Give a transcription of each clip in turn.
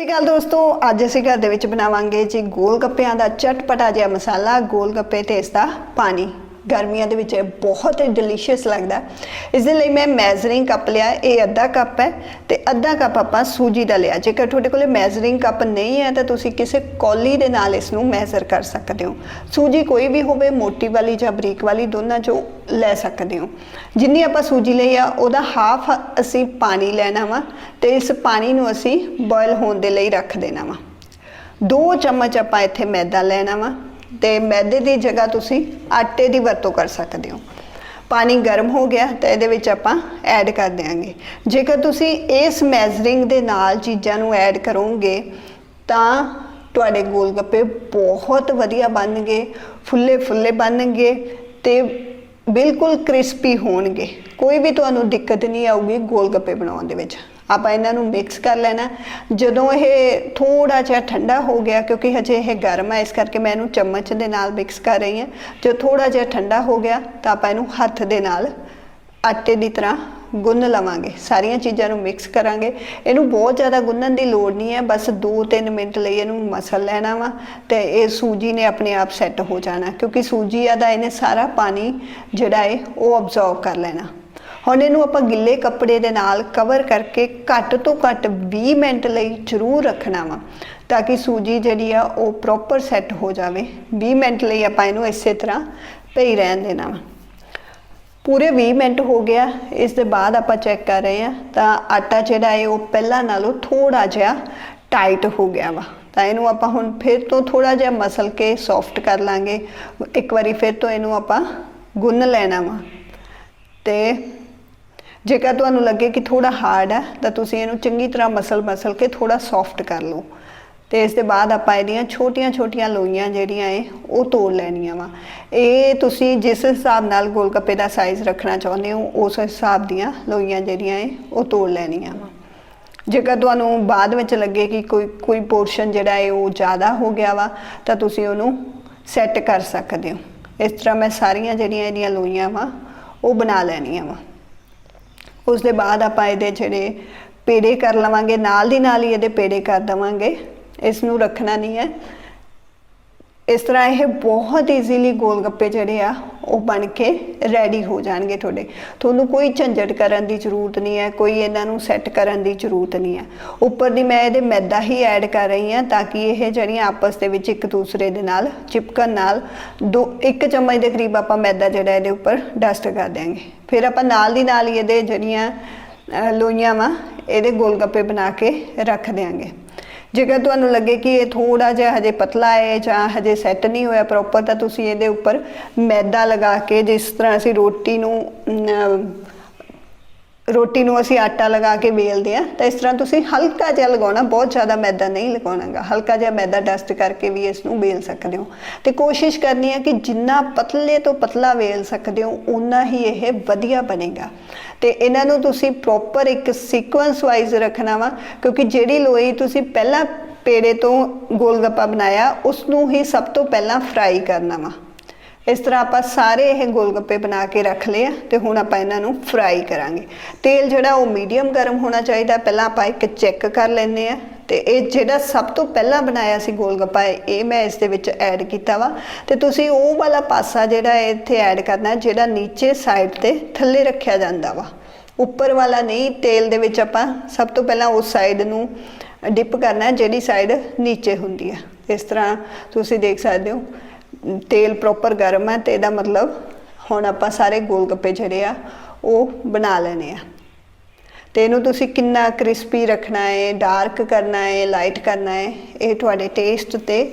ਸਤਿ ਗੱਲ ਦੋਸਤੋ, ਅੱਜ ਅਸੀਂ ਘਰ ਦੇ ਵਿੱਚ ਬਣਾਵਾਂਗੇ ਜੀ ਗੋਲ ਗੱਪਿਆਂ ਦਾ ਚਟਪਟਾ ਜਿਹਾ ਮਸਾਲਾ, ਗੋਲ ਗੱਪੇ ਤੇ ਇਸ ਦਾ ਪਾਣੀ। ਗਰਮੀਆਂ ਦੇ ਵਿੱਚ ਇਹ ਬਹੁਤ ਡਿਲੀਸ਼ੀਅਸ ਲੱਗਦਾ। ਹੈ। ਇਸ ਦੇ ਲਈ ਮੈਂ ਮੈਜ਼ਰਿੰਗ ਕੱਪ ਲਿਆ, ਇਹ ਅੱਧਾ ਕੱਪ ਹੈ ਤੇ ਅੱਧਾ ਕੱਪ ਆਪਾਂ ਸੂਜੀ ਦਾ ਲਿਆ। ਜੇਕਰ ਤੁਹਾਡੇ ਕੋਲੇ ਮੈਜ਼ਰਿੰਗ ਕੱਪ ਨਹੀਂ ਹੈ, ਤਾਂ ਤੁਸੀਂ ਕਿਸੇ ਕੌਲੀ ਦੇ ਨਾਲ ਇਸ ਨੂੰ ਮੈਜ਼ਰ ਕਰ ਸਕਦੇ ਹੋ। ਸੂਜੀ ਕੋਈ ਵੀ ਹੋਵੇ, ਮੋਟੀ ਵਾਲੀ ਜਾਂ ਬਰੀਕ ਵਾਲੀ, ਦੋਨਾਂ ਚੋਂ ਲੈ ਸਕਦੇ ਹੋ। ਜਿੰਨੀ ਆਪਾਂ ਸੂਜੀ ਲਈ ਆ, ਉਹਦਾ ਹਾਫ ਅਸੀਂ ਪਾਣੀ ਲੈਣਾ ਵਾ ਤੇ ਇਸ ਪਾਣੀ ਨੂੰ ਅਸੀਂ ਬੋਇਲ ਹੋਣ ਦੇ ਲਈ ਰੱਖ ਦੇਣਾ ਵਾ। ਦੋ ਚਮਚ ਆਪਾਂ ਇੱਥੇ ਮੈਦਾ ਲੈਣਾ ਵਾ। ਤੇ ਮੈਦੇ ਦੀ ਜਗ੍ਹਾ ਤੁਸੀਂ ਆਟੇ ਦੀ ਵਰਤੋਂ ਕਰ ਸਕਦੇ ਹੋ। ਪਾਣੀ ਗਰਮ ਹੋ ਗਿਆ ਤਾਂ ਇਹਦੇ ਵਿੱਚ ਆਪਾਂ ਐਡ ਕਰ ਦਿਆਂਗੇ। ਜੇਕਰ ਤੁਸੀਂ ਇਸ ਮੈਜ਼ਰਿੰਗ ਦੇ ਨਾਲ ਚੀਜ਼ਾਂ ਨੂੰ ਐਡ ਕਰੋਗੇ, ਤਾਂ ਤੁਹਾਡੇ ਗੋਲਗੱਪੇ ਬਹੁਤ ਵਧੀਆ ਬਣਨਗੇ ਫੁੱਲੇ ਫੁੱਲੇ ਬਣਨਗੇ ਤੇ ਬਿਲਕੁਲ ਕ੍ਰਿਸਪੀ ਹੋਣਗੇ। ਕੋਈ ਵੀ ਤੁਹਾਨੂੰ ਦਿੱਕਤ ਨਹੀਂ ਆਊਗੀ ਗੋਲਗੱਪੇ ਬਣਾਉਣ ਦੇ ਵਿੱਚ। ਆਪਾਂ ਇਹਨਾਂ ਨੂੰ ਮਿਕਸ ਕਰ ਲੈਣਾ। ਜਦੋਂ ਇਹ ਥੋੜਾ ਜਿਹਾ ਠੰਡਾ ਹੋ ਗਿਆ, ਕਿਉਂਕਿ ਹਜੇ ਇਹ ਗਰਮ ਹੈ ਇਸ ਕਰਕੇ ਮੈਂ ਇਹਨੂੰ ਚਮਚ ਦੇ ਨਾਲ ਮਿਕਸ ਕਰ ਰਹੀ ਹਾਂ। ਜੋ ਥੋੜਾ ਜਿਹਾ ਠੰਡਾ ਹੋ ਗਿਆ, ਤਾਂ ਆਪਾਂ ਇਹਨੂੰ ਹੱਥ ਦੇ ਨਾਲ ਆਟੇ ਦੀ ਤਰ੍ਹਾਂ ਗੁੰਨ ਲਵਾਂਗੇ। ਸਾਰੀਆਂ ਚੀਜ਼ਾਂ ਨੂੰ ਮਿਕਸ ਕਰਾਂਗੇ। ਇਹਨੂੰ ਬਹੁਤ ਜ਼ਿਆਦਾ ਗੁੰਨਣ ਦੀ ਲੋੜ ਨਹੀਂ ਹੈ, ਬਸ 2-3 ਮਿੰਟ ਲਈ ਇਹਨੂੰ ਮਸਲ ਲੈਣਾ ਵਾ ਤੇ ਇਹ ਸੂਜੀ ਨੇ ਆਪਣੇ ਆਪ ਸੈੱਟ ਹੋ ਜਾਣਾ, ਕਿਉਂਕਿ ਸੂਜੀ ਆ ਦਾ ਇਹਨੇ ਸਾਰਾ ਪਾਣੀ ਜਿਹੜਾ ਹੈ ਉਹ ਅਬਜ਼ੌਰਬ ਕਰ ਲੈਣਾ। ਹੁਣ ਇਹਨੂੰ ਆਪਾਂ ਗਿੱਲੇ ਕੱਪੜੇ ਦੇ ਨਾਲ ਕਵਰ ਕਰਕੇ ਘੱਟ ਤੋਂ ਘੱਟ 20 ਮਿੰਟ ਲਈ ਜ਼ਰੂਰ ਰੱਖਣਾ ਵਾ, ਤਾਂ ਕਿ ਸੂਜੀ ਜਿਹੜੀ ਆ ਉਹ ਪ੍ਰੋਪਰ ਸੈੱਟ ਹੋ ਜਾਵੇ। 20 ਮਿੰਟ ਲਈ ਆਪਾਂ ਇਹਨੂੰ ਇਸੇ ਤਰ੍ਹਾਂ ਪਈ ਰਹਿਣ ਦੇਣਾ ਵਾ। ਪੂਰੇ 20 ਮਿੰਟ ਹੋ ਗਿਆ, ਇਸ ਦੇ ਬਾਅਦ ਆਪਾਂ ਚੈੱਕ ਕਰ ਰਹੇ ਹਾਂ, ਤਾਂ ਆਟਾ ਜਿਹੜਾ ਹੈ ਉਹ ਪਹਿਲਾਂ ਨਾਲੋਂ ਥੋੜਾ ਜਿਹਾ ਟਾਈਟ ਹੋ ਗਿਆ ਵਾ। ਤਾਂ ਇਹਨੂੰ ਆਪਾਂ ਹੁਣ ਫਿਰ ਤੋਂ ਥੋੜਾ ਜਿਹਾ ਮਸਲ ਕੇ ਸੌਫਟ ਕਰ ਲਾਂਗੇ। ਇੱਕ ਵਾਰੀ ਫਿਰ ਤੋਂ ਇਹਨੂੰ ਆਪਾਂ ਗੁੰਨ ਲੈਣਾ ਵਾ। ਤੇ ਜੇਕਰ ਤੁਹਾਨੂੰ ਲੱਗੇ ਕਿ ਥੋੜਾ ਹਾਰਡ ਹੈ, ਤਾਂ ਤੁਸੀਂ ਇਹਨੂੰ ਚੰਗੀ ਤਰ੍ਹਾਂ ਮਸਲ ਮਸਲ ਕੇ ਥੋੜਾ ਸੌਫਟ ਕਰ ਲਓ। ਤੇ ਇਸ ਦੇ ਬਾਅਦ ਆਪਾਂ ਇਹਦੀਆਂ ਛੋਟੀਆਂ-ਛੋਟੀਆਂ ਲੋਈਆਂ ਜਿਹੜੀਆਂ ਏ ਉਹ ਤੋੜ ਲੈਣੀਆਂ ਵਾ। ਇਹ ਤੁਸੀਂ ਜਿਸ ਹਿਸਾਬ ਨਾਲ ਗੋਲਗੱਪੇ ਦਾ ਸਾਈਜ਼ ਰੱਖਣਾ ਚਾਹੁੰਦੇ ਹੋ, ਉਸ ਹਿਸਾਬ ਦੀਆਂ ਲੋਈਆਂ ਜਿਹੜੀਆਂ ਏ ਉਹ ਤੋੜ ਲੈਣੀਆਂ ਵਾ। ਜੇਕਰ ਤੁਹਾਨੂੰ ਬਾਅਦ ਵਿੱਚ ਲੱਗੇ ਕਿ ਕੋਈ ਕੋਈ ਪੋਰਸ਼ਨ ਜਿਹੜਾ ਹੈ ਉਹ ਜ਼ਿਆਦਾ ਹੋ ਗਿਆ ਵਾ, ਤਾਂ ਤੁਸੀਂ ਉਹਨੂੰ ਸੈੱਟ ਕਰ ਸਕਦੇ ਹੋ। ਇਸ ਤਰ੍ਹਾਂ ਮੈਂ ਸਾਰੀਆਂ ਜਿਹੜੀਆਂ ਇਹਦੀਆਂ ਲੋਈਆਂ ਵਾ, ਉਹ ਬਣਾ ਲੈਣੀਆਂ ਵਾ। ਉਸ ਦੇ ਬਾਅਦ ਆਪਾਂ ਇਹਦੇ ਜਿਹੜੇ ਪੇੜੇ ਕਰ ਲਵਾਂਗੇ, ਨਾਲ ਦੀ ਨਾਲ ਹੀ ਇਹਦੇ ਪੇੜੇ ਕਰ ਦਵਾਂਗੇ। ਇਸ ਨੂੰ ਰੱਖਣਾ ਨਹੀਂ ਹੈ। ਇਸ ਤਰ੍ਹਾਂ ਇਹ ਬਹੁਤ ਈਜ਼ੀਲੀ ਗੋਲ ਗੱਪੇ ਜਿਹੜੇ ਆ, ਉਹ ਬਣ ਕੇ ਰੈਡੀ ਹੋ ਜਾਣਗੇ ਤੁਹਾਡੇ। ਤੁਹਾਨੂੰ ਕੋਈ ਝੰਜਟ ਕਰਨ ਦੀ ਜ਼ਰੂਰਤ ਨਹੀਂ ਹੈ, ਕੋਈ ਇਹਨਾਂ ਨੂੰ ਸੈੱਟ ਕਰਨ ਦੀ ਜ਼ਰੂਰਤ ਨਹੀਂ ਹੈ। ਉੱਪਰ ਦੀ ਮੈਂ ਇਹਦੇ ਮੈਦਾ ਹੀ ਐਡ ਕਰ ਰਹੀ ਹਾਂ ਤਾਂ ਕਿ ਇਹ ਜਿਹੜੀਆਂ ਆਪਸ ਦੇ ਵਿੱਚ ਇੱਕ ਦੂਸਰੇ ਦੇ ਨਾਲ ਚਿਪਕਣ ਨਾਲ ਦੋ, ਇੱਕ ਚਮਚ ਦੇ ਕਰੀਬ ਆਪਾਂ ਮੈਦਾ ਜਿਹੜਾ ਇਹਦੇ ਉੱਪਰ ਡਸਟ ਕਰ ਦਿਆਂਗੇ। ਫਿਰ ਆਪਾਂ ਨਾਲ ਦੀ ਨਾਲ ਹੀ ਇਹਦੇ ਜਿਹੜੀਆਂ ਲੋਈਆਂ ਵਾ, ਇਹਦੇ ਗੋਲ ਗੱਪੇ ਬਣਾ ਕੇ ਰੱਖ ਦਿਆਂਗੇ। ਜੇਕਰ ਤੁਹਾਨੂੰ ਲੱਗੇ ਕਿ ਇਹ ਥੋੜਾ ਜਿਹਾ ਹਜੇ ਪਤਲਾ ਹੈ ਜਾਂ ਹਜੇ ਸੈੱਟ ਨਹੀਂ ਹੋਇਆ ਪ੍ਰੋਪਰ ਤਾਂ ਤੁਸੀਂ ਇਹਦੇ ਉੱਪਰ ਮੈਦਾ ਲਗਾ ਕੇ ਜਿਸ ਤਰ੍ਹਾਂ ਅਸੀਂ ਰੋਟੀ ਨੂੰ ਰੋਟੀ ਨੂੰ ਅਸੀਂ ਆਟਾ ਲਗਾ ਕੇ ਵੇਲਦੇ ਆ ਤਾਂ ਇਸ ਤਰ੍ਹਾਂ ਤੁਸੀਂ ਹਲਕਾ ਜਿਹਾ ਲਗਾਉਣਾ, ਬਹੁਤ ਜ਼ਿਆਦਾ ਮੈਦਾ ਨਹੀਂ ਲਗਾਉਣਾਗਾ। ਹਲਕਾ ਜਿਹਾ ਮੈਦਾ ਡਸਟ ਕਰਕੇ ਵੀ ਇਸ ਨੂੰ ਵੇਲ ਸਕਦੇ ਹੋ। ਤੇ ਕੋਸ਼ਿਸ਼ ਕਰਨੀ ਹੈ ਕਿ ਜਿੰਨਾ ਪਤਲੇ ਤੋਂ ਪਤਲਾ ਵੇਲ ਸਕਦੇ ਹੋ ਉਨਾ ਹੀ ਇਹ ਵਧੀਆ ਬਣੇਗਾ। ਤੇ ਇਹਨਾਂ ਨੂੰ ਤੁਸੀਂ ਪ੍ਰੋਪਰ ਇੱਕ ਸੀਕੁਐਂਸ ਵਾਈਜ਼ ਰੱਖਣਾ ਵਾ, ਕਿਉਂਕਿ ਜਿਹੜੀ ਲੋਈ ਤੁਸੀਂ ਪਹਿਲਾਂ ਪੇੜੇ ਤੋਂ ਗੋਲਗੱਪਾ ਬਣਾਇਆ ਉਸ ਨੂੰ ਹੀ ਸਭ ਤੋਂ ਪਹਿਲਾਂ ਫਰਾਈ ਕਰਨਾ ਵਾ। ਇਸ ਤਰ੍ਹਾਂ ਆਪਾਂ ਸਾਰੇ ਇਹ ਗੋਲਗੱਪੇ ਬਣਾ ਕੇ ਰੱਖ ਲਏ ਆ ਤੇ ਹੁਣ ਆਪਾਂ ਇਹਨਾਂ ਨੂੰ ਫਰਾਈ ਕਰਾਂਗੇ। ਤੇਲ ਜਿਹੜਾ ਉਹ ਮੀਡੀਅਮ ਗਰਮ ਹੋਣਾ ਚਾਹੀਦਾ, ਪਹਿਲਾਂ ਆਪਾਂ ਇੱਕ ਚੈੱਕ ਕਰ ਲੈਂਦੇ ਆ ਤੇ ਇਹ ਜਿਹੜਾ ਸਭ ਤੋਂ ਪਹਿਲਾਂ ਬਣਾਇਆ ਸੀ ਗੋਲਗੱਪਾ ਇਹ ਮੈਂ ਇਸ ਦੇ ਵਿੱਚ ਐਡ ਕੀਤਾ ਵਾ। ਤੇ ਤੁਸੀਂ ਉਹ ਵਾਲਾ ਪਾਸਾ ਜਿਹੜਾ ਹੈ ਇੱਥੇ ਐਡ ਕਰਨਾ, ਜਿਹੜਾ ਨੀਚੇ ਸਾਈਡ ਤੇ ਥੱਲੇ ਰੱਖਿਆ ਜਾਂਦਾ ਵਾ। ਉੱਪਰ ਵਾਲਾ ਨਹੀਂ, ਤੇਲ ਦੇ ਵਿੱਚ ਆਪਾਂ ਸਭ ਤੋਂ ਪਹਿਲਾਂ ਉਸ ਸਾਈਡ ਨੂੰ ਡਿਪ ਕਰਨਾ, ਜਿਹੜੀ ਸਾਈਡ ਨੀਚੇ ਹੁੰਦੀ ਆ। ਇਸ ਤਰ੍ਹਾਂ ਤੁਸੀਂ ਦੇਖ ਸਕਦੇ ਹੋ। ਤੇਲ ਪ੍ਰੋਪਰ ਗਰਮ ਹੈ ਤੇ ਇਹਦਾ ਮਤਲਬ ਹੁਣ ਆਪਾਂ ਸਾਰੇ ਗੋਲ ਗੱਪੇ ਜਿਹੜੇ ਆ, ਉਹ ਬਣਾ ਲੈਣੇ ਆ। ਤੇ ਇਹਨੂੰ ਤੁਸੀਂ ਕਿੰਨਾ ਕ੍ਰਿਸਪੀ ਰੱਖਣਾ ਹੈ ਡਾਰਕ ਕਰਨਾ ਹੈ ਲਾਈਟ ਕਰਨਾ ਹੈ, ਇਹ ਤੁਹਾਡੇ ਟੇਸਟ ਤੇ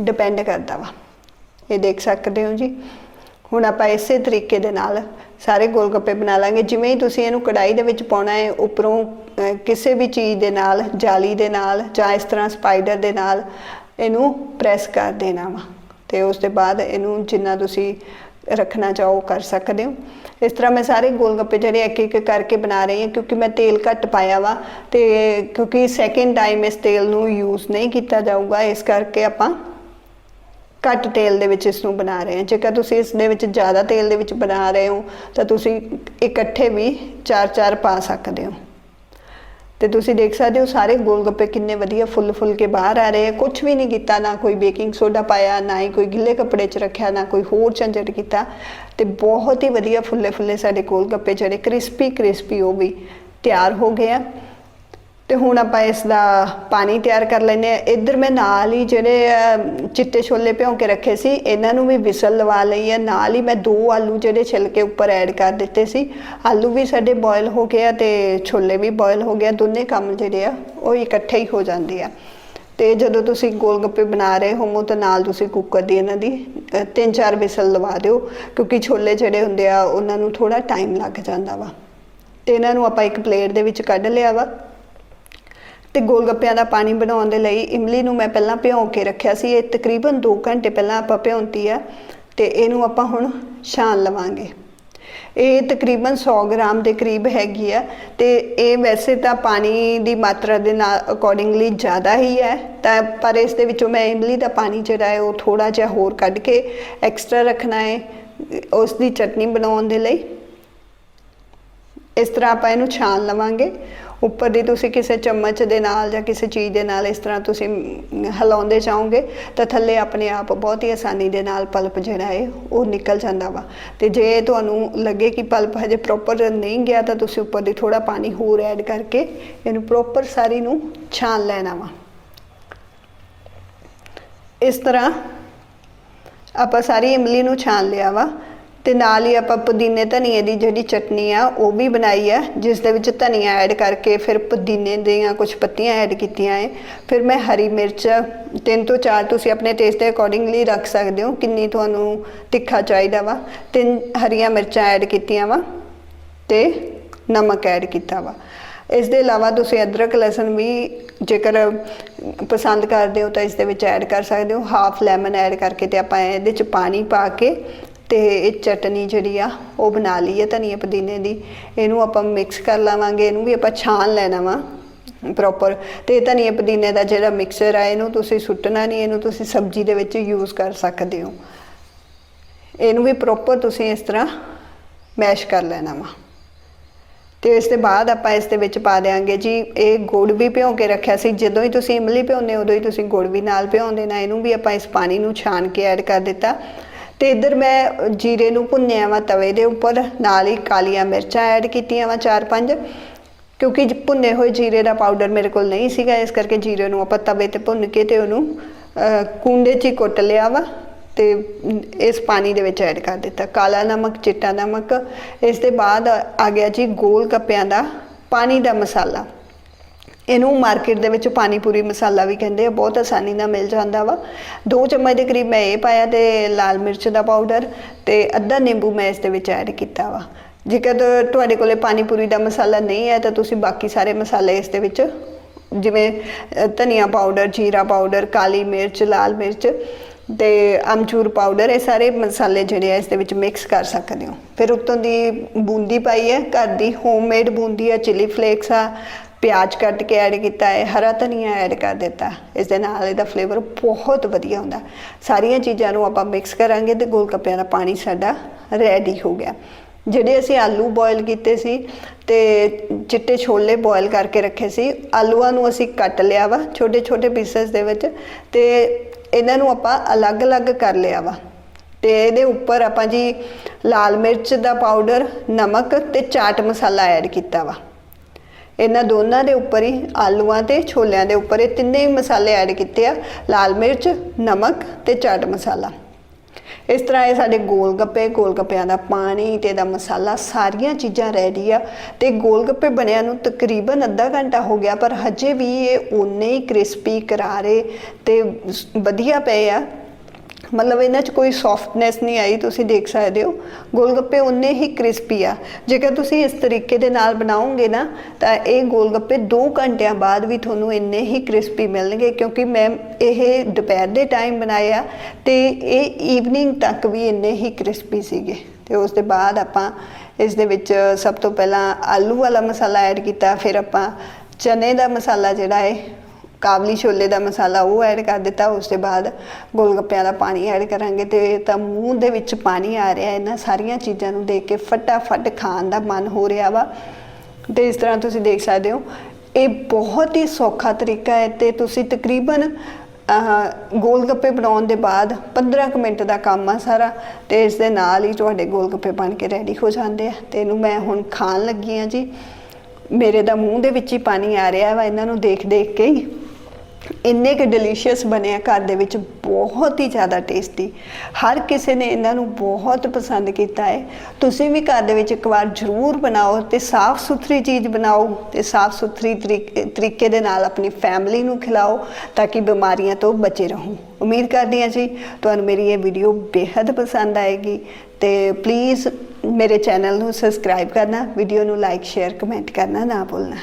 ਡਿਪੈਂਡ ਕਰਦਾ ਵਾ। ਇਹ ਦੇਖ ਸਕਦੇ ਹੋ ਜੀ। ਹੁਣ ਆਪਾਂ ਇਸੇ ਤਰੀਕੇ ਦੇ ਨਾਲ ਸਾਰੇ ਗੋਲ ਗੱਪੇ ਬਣਾ ਲਾਂਗੇ। ਜਿਵੇਂ ਹੀ ਤੁਸੀਂ ਇਹਨੂੰ ਕੜਾਈ ਦੇ ਵਿੱਚ ਪਾਉਣਾ ਹੈ, ਉੱਪਰੋਂ ਕਿਸੇ ਵੀ ਚੀਜ਼ ਦੇ ਨਾਲ, ਜਾਲੀ ਦੇ ਨਾਲ ਜਾਂ ਇਸ ਤਰ੍ਹਾਂ ਸਪਾਈਡਰ ਦੇ ਨਾਲ ਇਹਨੂੰ ਪ੍ਰੈਸ ਕਰ ਦੇਣਾ ਵਾ। ਤੇ ਉਸ ਦੇ ਬਾਅਦ ਇਹਨੂੰ ਜਿੰਨਾ ਤੁਸੀਂ ਰੱਖਣਾ ਚਾਹੋ ਕਰ ਸਕਦੇ ਹੋ। ਇਸ ਤਰ੍ਹਾਂ ਮੈਂ ਸਾਰੇ ਗੋਲ ਗੱਪੇ ਜਿਹੜੇ ਇੱਕ ਇੱਕ ਕਰਕੇ ਬਣਾ ਰਹੀ ਹਾਂ ਕਿਉਂਕਿ ਮੈਂ ਤੇਲ ਘੱਟ ਪਾਇਆ ਵਾ ਤੇ ਕਿਉਂਕਿ ਸੈਕਿੰਡ ਟਾਈਮ ਇਸ ਤੇਲ ਨੂੰ ਯੂਜ਼ ਨਹੀਂ ਕੀਤਾ ਜਾਊਗਾ, ਇਸ ਕਰਕੇ ਆਪਾਂ ਘੱਟ ਤੇਲ ਦੇ ਵਿੱਚ ਇਸ ਨੂੰ ਬਣਾ ਰਹੇ ਹਾਂ। ਜੇਕਰ ਤੁਸੀਂ ਇਸ ਦੇ ਵਿੱਚ ਜ਼ਿਆਦਾ ਤੇਲ ਦੇ ਵਿੱਚ ਬਣਾ ਰਹੇ ਹੋ ਤਾਂ ਤੁਸੀਂ ਇਕੱਠੇ ਵੀ ਚਾਰ ਚਾਰ ਪਾ ਸਕਦੇ ਹੋ। ਤੇ ਤੁਸੀਂ ਦੇਖ ਸਕਦੇ ਹੋ ਸਾਰੇ ਗੋਲ ਗੱਪੇ ਕਿੰਨੇ ਵਧੀਆ ਫੁੱਲ ਫੁੱਲ ਕੇ ਬਾਹਰ ਆ ਰਹੇ ਆ। ਕੁਝ ਵੀ ਨਹੀਂ ਕੀਤਾ, ਨਾ ਕੋਈ ਬੇਕਿੰਗ ਸੋਡਾ ਪਾਇਆ, ਨਾ ਹੀ ਕੋਈ ਗਿੱਲੇ ਕੱਪੜੇ 'ਚ ਰੱਖਿਆ, ਨਾ ਕੋਈ ਹੋਰ ਝੰਜਟ ਕੀਤਾ। ਤੇ ਬਹੁਤ ਹੀ ਵਧੀਆ ਫੁੱਲੇ ਫੁੱਲੇ ਸਾਡੇ ਗੋਲ ਗੱਪੇ ਜਿਹੜੇ ਕ੍ਰਿਸਪੀ ਕ੍ਰਿਸਪੀ ਉਹ ਵੀ ਤਿਆਰ ਹੋ ਗਏ ਆ। ਤੇ ਹੁਣ ਆਪਾਂ ਇਸ ਦਾ ਪਾਣੀ ਤਿਆਰ ਕਰ ਲੈਨੇ ਆ ਇੱਧਰ ਮੈਂ ਨਾਲ ਹੀ ਜਿਹੜੇ ਅਹ, ਚਿੱਟੇ ਛੋਲੇ ਭਿਉਂ ਕੇ ਰੱਖੇ ਸੀ ਇਹਨਾਂ ਨੂੰ ਵੀ ਵਿਸਲ ਲਵਾ ਲਈ ਹੈ। ਨਾਲ ਹੀ ਮੈਂ ਦੋ ਆਲੂ ਜਿਹੜੇ ਛਿਲ ਕੇ ਉੱਪਰ ਐਡ ਕਰ ਦਿੱਤੇ ਸੀ। ਆਲੂ ਵੀ ਸਾਡੇ ਬੋਇਲ ਹੋ ਗਏ ਆ ਤੇ ਛੋਲੇ ਵੀ ਬੋਇਲ ਹੋ ਗਿਆ ਦੋਨੇ ਕੰਮ ਜਿਹੜੇ ਆ ਉਹ ਇਕੱਠੇ ਹੀ ਹੋ ਜਾਂਦੇ ਆ। ਤੇ ਜਦੋਂ ਤੁਸੀਂ ਗੋਲ ਗੱਪੇ ਬਣਾ ਰਹੇ ਹੋਵੋ ਤਾਂ ਨਾਲ ਤੁਸੀਂ ਕੁੱਕਰ ਦੀ ਇਹਨਾਂ ਦੀ ਤਿੰਨ ਚਾਰ ਵਿਸਲ ਲਵਾ ਦਿਓ। ਕਿਉਂਕਿ ਛੋਲੇ ਜਿਹੜੇ ਹੁੰਦੇ ਆ ਉਹਨਾਂ ਨੂੰ ਥੋੜਾ ਟਾਈਮ ਲੱਗ ਜਾਂਦਾ ਵਾ। ਤੇ ਇਹਨਾਂ ਨੂੰ ਆਪਾਂ ਇੱਕ ਪਲੇਟ ਦੇ ਵਿੱਚ ਕੱਢ ਲਿਆ ਵਾ। ਤੇ ਗੋਲਗੱਪਿਆਂ ਦਾ ਪਾਣੀ ਬਣਾਉਣ ਦੇ ਲਈ ਇਮਲੀ ਨੂੰ ਮੈਂ ਪਹਿਲਾਂ ਭਿਉਂ ਕੇ ਰੱਖਿਆ ਸੀ। ਇਹ ਤਕਰੀਬਨ 2 ਘੰਟੇ ਪਹਿਲਾਂ ਆਪਾਂ ਭਿਉਂਤੀ ਆ ਤੇ ਇਹਨੂੰ ਆਪਾਂ ਹੁਣ ਛਾਣ ਲਵਾਂਗੇ। ਇਹ ਤਕਰੀਬਨ 100 ਗ੍ਰਾਮ ਦੇ ਕਰੀਬ ਹੈਗੀ ਆ ਤੇ ਇਹ ਵੈਸੇ ਤਾਂ ਪਾਣੀ ਦੀ ਮਾਤਰਾ ਦੇ ਨਾਲ ਅਕੋਰਡਿੰਗਲੀ ਜ਼ਿਆਦਾ ਹੀ ਹੈ। ਤਾਂ ਪਰ ਇਸ ਦੇ ਵਿੱਚੋਂ ਮੈਂ ਇਮਲੀ ਦਾ ਪਾਣੀ ਜਿਹੜਾ ਹੈ ਉਹ ਥੋੜਾ ਜਿਹਾ ਹੋਰ ਕੱਢ ਕੇ ਐਕਸਟਰਾ ਰੱਖਣਾ ਹੈ ਉਸ ਦੀ ਚਟਨੀ ਬਣਾਉਣ ਦੇ ਲਈ। ਇਸ ਤਰ੍ਹਾਂ ਆਪਾਂ ਇਹਨੂੰ ਛਾਣ ਲਵਾਂਗੇ। ਉੱਪਰ ਦੀ ਤੁਸੀਂ ਕਿਸੇ ਚਮਚ ਦੇ ਨਾਲ ਜਾਂ ਕਿਸੇ ਚੀਜ਼ ਦੇ ਨਾਲ ਇਸ ਤਰ੍ਹਾਂ ਤੁਸੀਂ ਹਿਲਾਉਂਦੇ ਜਾਓਗੇ, ਤਾਂ ਥੱਲੇ ਆਪਣੇ ਆਪ ਬਹੁਤ ਹੀ ਆਸਾਨੀ ਦੇ ਨਾਲ ਪਲਪ ਜਿਹੜਾ ਹੈ, ਉਹ ਨਿਕਲ ਜਾਂਦਾ ਵਾ। ਤੇ ਜੇ ਤੁਹਾਨੂੰ ਲੱਗੇ ਕਿ ਪਲਪ ਹਜੇ ਪ੍ਰੋਪਰ ਨਹੀਂ ਗਿਆ, ਤਾਂ ਤੁਸੀਂ ਉੱਪਰ ਦੀ ਥੋੜਾ ਪਾਣੀ ਹੋਰ ਐਡ ਕਰਕੇ ਇਹਨੂੰ ਪ੍ਰੋਪਰ ਸਾਰੀ ਨੂੰ ਛਾਣ ਲੈਣਾ ਵਾ। ਇਸ ਤਰ੍ਹਾਂ ਆਪਾਂ ਸਾਰੀ ਇਮਲੀ ਨੂੰ ਛਾਣ ਲਿਆ ਵਾ। ਤੇ ਨਾਲ ਹੀ ਆਪਾਂ ਪੁਦੀਨੇ ਧਨੀਏ ਦੀ ਜਿਹੜੀ ਚਟਨੀ ਆ, ਉਹ ਵੀ ਬਣਾਈ ਆ, ਜਿਸ ਦੇ ਵਿੱਚ ਧਨੀਆ ਐਡ ਕਰਕੇ ਫਿਰ ਪੁਦੀਨੇ ਦੀਆਂ ਕੁਝ ਪੱਤੀਆਂ ਐਡ ਕੀਤੀਆਂ ਏ ਫਿਰ ਮੈਂ ਹਰੀ ਮਿਰਚ, ਤਿੰਨ ਤੋਂ ਚਾਰ ਤੁਸੀਂ ਆਪਣੇ ਟੇਸਟ ਦੇ ਅਕੋਰਡਿੰਗਲੀ ਰੱਖ ਸਕਦੇ ਹੋ, ਕਿੰਨੀ ਤੁਹਾਨੂੰ ਤਿੱਖਾ ਚਾਹੀਦਾ ਵਾ। ਤਿੰਨ ਹਰੀਆਂ ਮਿਰਚਾਂ ਐਡ ਕੀਤੀਆਂ ਵਾ ਤੇ ਨਮਕ ਐਡ ਕੀਤਾ ਵਾ। ਇਸ ਦੇ ਇਲਾਵਾ ਤੁਸੀਂ ਅਦਰਕ, ਲਸਣ ਵੀ ਜੇਕਰ ਪਸੰਦ ਕਰਦੇ ਹੋ ਤਾਂ ਇਸ ਦੇ ਵਿੱਚ ਐਡ ਕਰ ਸਕਦੇ ਹੋ। ਹਾਫ ਲੈਮਨ ਐਡ ਕਰਕੇ ਤੇ ਆਪਾਂ ਇਹਦੇ ਚ ਪਾਣੀ ਪਾ ਕੇ ਤੇ ਇਹ ਚਟਨੀ ਜਿਹੜੀ ਆ, ਉਹ ਬਣਾ ਲਈ ਹੈ ਧਨੀਏ ਪੁਦੀਨੇ ਦੀ। ਇਹਨੂੰ ਆਪਾਂ ਮਿਕਸ ਕਰ ਲਾਵਾਂਗੇ, ਇਹਨੂੰ ਵੀ ਆਪਾਂ ਛਾਣ ਲੈਣਾ ਵਾ ਪ੍ਰੋਪਰ ਤੇ ਧਨੀਆ ਪੁਦੀਨੇ ਦਾ ਜਿਹੜਾ ਮਿਕਸਰ ਆ, ਇਹਨੂੰ ਤੁਸੀਂ ਸੁੱਟਣਾ ਨਹੀਂ, ਇਹਨੂੰ ਤੁਸੀਂ ਸਬਜ਼ੀ ਦੇ ਵਿੱਚ ਯੂਜ਼ ਕਰ ਸਕਦੇ ਹੋ। ਇਹਨੂੰ ਵੀ ਪ੍ਰੋਪਰ ਤੁਸੀਂ ਇਸ ਤਰ੍ਹਾਂ ਮੈਸ਼ ਕਰ ਲੈਣਾ ਵਾ। ਤੇ ਇਸ ਦੇ ਬਾਅਦ ਆਪਾਂ ਇਸ ਦੇ ਵਿੱਚ ਪਾ ਦੇਾਂਗੇ ਜੀ, ਇਹ ਗੁੜ ਵੀ ਭਿਓ ਕੇ ਰੱਖਿਆ ਸੀ। ਜਦੋਂ ਹੀ ਤੁਸੀਂ ਇਮਲੀ ਭਿਉਂਦੇ ਉਦੋਂ ਹੀ ਤੁਸੀਂ ਗੁੜ ਵੀ ਨਾਲ ਭਿਉਂ ਦੇਣਾ ਇਹਨੂੰ ਵੀ ਆਪਾਂ ਇਸ ਪਾਣੀ ਨੂੰ ਛਾਣ ਕੇ ਐਡ ਕਰ ਦਿੱਤਾ। ਤੇ ਇੱਧਰ ਮੈਂ ਜੀਰੇ ਨੂੰ ਭੁੰਨਿਆ ਵਾ ਤਵੇ ਦੇ ਉੱਪਰ, ਨਾਲ ਹੀ ਕਾਲੀਆਂ ਮਿਰਚਾਂ ਐਡ ਕੀਤੀਆਂ ਵਾ ਚਾਰ ਪੰਜ, ਕਿਉਂਕਿ ਜ- ਭੁੰਨੇ ਹੋਏ ਜੀਰੇ ਦਾ ਪਾਊਡਰ ਮੇਰੇ ਕੋਲ ਨਹੀਂ ਸੀਗਾ, ਇਸ ਕਰਕੇ ਜੀਰੇ ਨੂੰ ਆਪਾਂ ਤਵੇ ਤੇ ਭੁੰਨ ਕੇ ਤੇ ਉਹਨੂੰ ਕੁੰਡੇ 'ਚ ਹੀ ਕੁੱਟ ਲਿਆ ਵਾ ਤੇ ਇਸ ਪਾਣੀ ਦੇ ਵਿੱਚ ਐਡ ਕਰ ਦਿੱਤਾ। ਕਾਲਾ ਨਮਕ, ਚਿੱਟਾ ਨਮਕ, ਇਸ ਦੇ ਬਾਅਦ ਆ ਗਿਆ ਜੀ ਗੋਲ ਗੱਪਿਆਂ ਦਾ ਪਾਣੀ ਦਾ ਮਸਾਲਾ। ਇਹਨੂੰ ਮਾਰਕੀਟ ਦੇ ਵਿੱਚ ਪਾਣੀ ਪੂਰੀ ਮਸਾਲਾ ਵੀ ਕਹਿੰਦੇ ਆ, ਬਹੁਤ ਆਸਾਨੀ ਨਾਲ ਮਿਲ ਜਾਂਦਾ ਵਾ। ਦੋ ਚਮਚ ਦੇ ਕਰੀਬ ਮੈਂ ਇਹ ਪਾਇਆ ਤੇ ਲਾਲ ਮਿਰਚ ਦਾ ਪਾਊਡਰ ਤੇ ਅੱਧਾ ਨਿੰਬੂ ਮੈਂ ਇਸ ਦੇ ਵਿੱਚ ਐਡ ਕੀਤਾ ਵਾ। ਜੇਕਰ ਤੁਹਾਡੇ ਕੋਲੇ ਪਾਣੀ ਪੂਰੀ ਦਾ ਮਸਾਲਾ ਨਹੀਂ ਹੈ, ਤਾਂ ਤੁਸੀਂ ਬਾਕੀ ਸਾਰੇ ਮਸਾਲੇ ਇਸ ਦੇ ਵਿੱਚ ਜਿਵੇਂ ਧਨੀਆ ਪਾਊਡਰ ਜੀਰਾ ਪਾਊਡਰ ਕਾਲੀ ਮਿਰਚ, ਲਾਲ ਮਿਰਚ ਤੇ ਅਮਚੂਰ ਪਾਊਡਰ ਇਹ ਸਾਰੇ ਮਸਾਲੇ ਜਿਹੜੇ ਆ ਇਸ ਦੇ ਵਿੱਚ ਮਿਕਸ ਕਰ ਸਕਦੇ ਹੋ। ਫਿਰ ਉੱਤੋਂ ਦੀ ਬੂੰਦੀ ਪਾਈ ਹੈ, ਘਰ ਦੀ ਹੋਮਮੇਡ ਬੂੰਦੀ ਆ ਚਿਲੀ ਫਲੇਕਸ ਆ ਪਿਆਜ਼ ਕੱਟ ਕੇ ਐਡ ਕੀਤਾ ਹੈ, ਹਰਾ ਧਨੀਆ ਐਡ ਕਰ ਦਿੱਤਾ। ਇਸ ਦੇ ਨਾਲ ਇਹਦਾ ਫਲੇਵਰ ਬਹੁਤ ਵਧੀਆ ਹੁੰਦਾ। ਸਾਰੀਆਂ ਚੀਜ਼ਾਂ ਨੂੰ ਆਪਾਂ ਮਿਕਸ ਕਰਾਂਗੇ ਤੇ ਗੋਲ ਗੱਪਿਆਂ ਦਾ ਪਾਣੀ ਸਾਡਾ ਰੈਡੀ ਹੋ ਗਿਆ। ਜਿਹੜੇ ਅਸੀਂ ਆਲੂ ਬੋਇਲ ਕੀਤੇ ਸੀ ਤੇ ਚਿੱਟੇ ਛੋਲੇ ਬੋਇਲ ਕਰਕੇ ਰੱਖੇ ਸੀ, ਆਲੂਆਂ ਨੂੰ ਅਸੀਂ ਕੱਟ ਲਿਆ ਵਾ ਛੋਟੇ ਛੋਟੇ ਪੀਸਸ ਦੇ ਵਿੱਚ ਤੇ ਇਹਨਾਂ ਨੂੰ ਆਪਾਂ ਅਲੱਗ-ਅਲੱਗ ਕਰ ਲਿਆ ਵਾ। ਤੇ ਇਹਦੇ ਉੱਪਰ ਆਪਾਂ ਜੀ ਲਾਲ ਮਿਰਚ ਦਾ ਪਾਊਡਰ ਨਮਕ ਤੇ ਚਾਟ ਮਸਾਲਾ ਐਡ ਕੀਤਾ ਵਾ। ਇਹਨਾਂ ਦੋਨਾਂ ਦੇ ਉੱਪਰ ਹੀ, ਆਲੂਆਂ ਤੇ ਛੋਲਿਆਂ ਦੇ ਉੱਪਰ ਇਹ ਤਿੰਨੇ ਹੀ ਮਸਾਲੇ ਐਡ ਕੀਤੇ ਆ। ਲਾਲ ਮਿਰਚ, ਨਮਕ ਤੇ ਚਾਟ ਮਸਾਲਾ। ਇਸ ਤਰ੍ਹਾਂ ਇਹ ਸਾਡੇ ਗੋਲ ਗੱਪੇ ਗੋਲ ਗੱਪਿਆਂ ਦਾ ਪਾਣੀ ਤੇ ਇਹਦਾ ਮਸਾਲਾ, ਸਾਰੀਆਂ ਚੀਜ਼ਾਂ ਰੈਡੀ ਆ। ਤੇ ਗੋਲ ਗੱਪੇ ਬਣਿਆ ਨੂੰ ਤਕਰੀਬਨ ਅੱਧਾ ਘੰਟਾ ਹੋ ਗਿਆ, ਪਰ ਹਜੇ ਵੀ ਇਹ ਓਨੇ ਹੀ ਕ੍ਰਿਸਪੀ ਕਰਾਰੇ ਤੇ ਵਧੀਆ ਪਏ ਆ। ਮਤਲਬ ਇਹਨਾਂ 'ਚ ਕੋਈ ਸੌਫਟਨੈਸ ਨਹੀਂ ਆਈ, ਤੁਸੀਂ ਦੇਖ ਸਕਦੇ ਹੋ। ਗੋਲਗੱਪੇ ਉਨੇ ਹੀ ਕ੍ਰਿਸਪੀ ਆ। ਜੇਕਰ ਤੁਸੀਂ ਇਸ ਤਰੀਕੇ ਦੇ ਨਾਲ ਬਣਾਓਗੇ ਨਾ, ਤਾਂ ਇਹ ਗੋਲਗੱਪੇ 2 ਘੰਟਿਆਂ ਬਾਅਦ ਵੀ ਤੁਹਾਨੂੰ ਇੰਨੇ ਹੀ ਕ੍ਰਿਸਪੀ ਮਿਲਣਗੇ, ਕਿਉਂਕਿ ਮੈਂ ਇਹ ਦੁਪਹਿਰ ਦੇ ਟਾਈਮ ਬਣਾਏ ਆ ਤੇ ਇਹ ਈਵਨਿੰਗ ਤੱਕ ਵੀ ਇੰਨੇ ਹੀ ਕ੍ਰਿਸਪੀ ਸੀਗੇ। ਤੇ ਉਸ ਦੇ ਬਾਅਦ ਆਪਾਂ ਇਸ ਦੇ ਵਿੱਚ ਸਭ ਤੋਂ ਪਹਿਲਾਂ ਆਲੂ ਵਾਲਾ ਮਸਾਲਾ ਐਡ ਕੀਤਾ, ਫਿਰ ਆਪਾਂ ਚਨੇ ਦਾ ਮਸਾਲਾ ਜਿਹੜਾ ਹੈ ਕਾਬਲੀ ਛੋਲੇ ਦਾ ਮਸਾਲਾ ਉਹ ਐਡ ਕਰ ਦਿੱਤਾ ਉਸ ਤੋਂ ਬਾਅਦ ਗੋਲਗੱਪਿਆਂ ਦਾ ਪਾਣੀ ਐਡ ਕਰਾਂਗੇ ਤੇ ਤਾਂ ਮੂੰਹ ਦੇ ਵਿੱਚ ਪਾਣੀ ਆ ਰਿਹਾ ਇਹਨਾਂ ਸਾਰੀਆਂ ਚੀਜ਼ਾਂ ਨੂੰ ਦੇਖ ਕੇ ਫਟਾਫਟ ਖਾਣ ਦਾ ਮਨ ਹੋ ਰਿਹਾ ਵਾ। ਤੇ ਇਸ ਤਰ੍ਹਾਂ ਤੁਸੀਂ ਦੇਖ ਸਕਦੇ ਹੋ ਇਹ ਬਹੁਤ ਹੀ ਸੌਖਾ ਤਰੀਕਾ ਹੈ ਤੇ ਤੁਸੀਂ ਤਕਰੀਬਨ ਅਹ, ਗੋਲ ਗੱਪੇ ਬਣਾਉਣ ਦੇ ਬਾਅਦ 15 ਕੁ ਮਿੰਟ ਦਾ ਕੰਮ ਆ ਸਾਰਾ ਤੇ ਇਸ ਦੇ ਨਾਲ ਹੀ ਤੁਹਾਡੇ ਗੋਲ ਗੱਪੇ ਬਣ ਕੇ ਰੈਡੀ ਹੋ ਜਾਂਦੇ ਆ। ਤੇ ਇਹਨੂੰ ਮੈਂ ਹੁਣ ਖਾਣ ਲੱਗੀ ਆ ਜੀ। ਮੇਰੇ ਦਾ ਮੂੰਹ ਦੇ ਵਿੱਚ ਹੀ ਪਾਣੀ ਆ ਰਿਹਾ ਵਾ ਇਹਨਾਂ ਨੂੰ ਦੇਖ ਦੇਖ ਕੇ ਹੀ। ਇੰਨੇ ਕਿ ਡਿਲੀਸ਼ੀਅਸ ਬਣੇ ਆ ਘਰ ਦੇ ਵਿੱਚ, ਬਹੁਤ ਹੀ ਜ਼ਿਆਦਾ ਟੇਸਟੀ ਹਰ ਕਿਸੇ ਨੇ ਇਹਨਾਂ ਨੂੰ ਬਹੁਤ ਪਸੰਦ ਕੀਤਾ ਹੈ। ਤੁਸੀਂ ਵੀ ਘਰ ਦੇ ਵਿੱਚ ਇੱਕ ਵਾਰ ਜ਼ਰੂਰ ਬਣਾਓ ਤੇ ਸਾਫ਼ ਸੁਥਰੀ ਚੀਜ਼ ਬਣਾਓ ਤੇ ਸਾਫ਼ ਸੁਥਰੀ ਤਰੀਕ- ਤਰੀਕੇ ਦੇ ਨਾਲ ਆਪਣੀ ਫੈਮਿਲੀ ਨੂੰ ਖਿਲਾਓ ਤਾਂ ਕਿ ਬਿਮਾਰੀਆਂ ਤੋਂ ਬਚੇ ਰਹੋ। ਉਮੀਦ ਕਰਦੀ ਹਾਂ ਜੀ, ਤੁਹਾਨੂੰ ਮੇਰੀ ਇਹ ਵੀਡੀਓ ਬੇहद ਪਸੰਦ ਆਏਗੀ ਤੇ ਪਲੀਜ਼ ਮੇਰੇ ਚੈਨਲ ਨੂੰ ਸਬਸਕ੍ਰਾਈਬ ਕਰਨਾ ਵੀਡੀਓ ਨੂੰ ਲਾਈਕ ਸ਼ੇਅਰ ਕਮੈਂਟ ਕਰਨਾ ਨਾ ਭੁੱਲਣਾ।